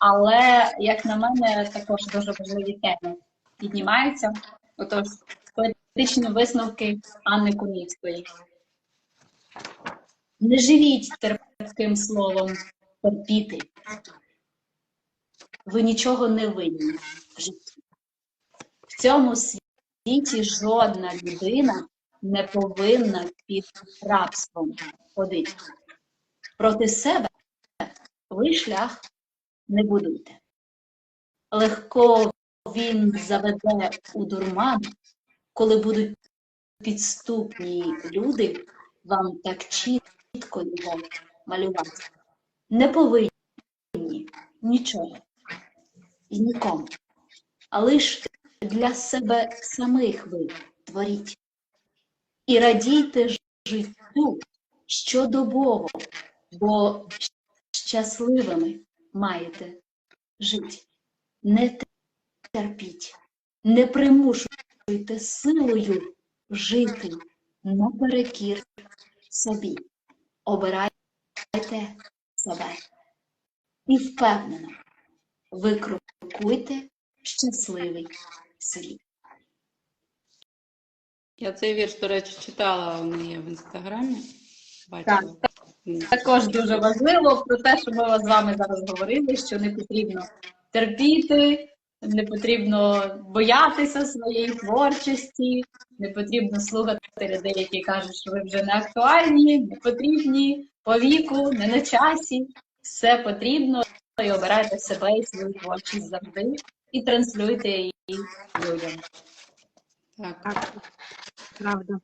Але, як на мене, також дуже важливі теми піднімаються. Отож, поетичні висновки Анни Куницької. Не живіть терпким словом терпіти. Ви нічого не винні в житті. В цьому світі жодна людина не повинна під рабством ходити. Проти себе ви шлях не будуйте. Легко він заведе у дурман, коли будуть підступні люди вам так чітко його малювати. Не повинні нічого і нікому, а лиш для себе самих ви творіть. І радійте життю щодобово, бо щасливими маєте жити. Не терпіть, не примушуйте силою жити наперекір собі. Обирайте себе. І впевнено, ви крокуйте щасливий світ. Я цей вірш, до речі, читала у неї в інстаграмі. Бачила. М. Також дуже важливо про те, що ми з вами зараз говорили, що не потрібно терпіти, не потрібно боятися своєї творчості, не потрібно слухати людей, які кажуть, що ви вже не актуальні, не потрібні по віку, не на часі. Все потрібно і обирайте себе і свою творчість завжди і транслюйте її людям. Так. Правда.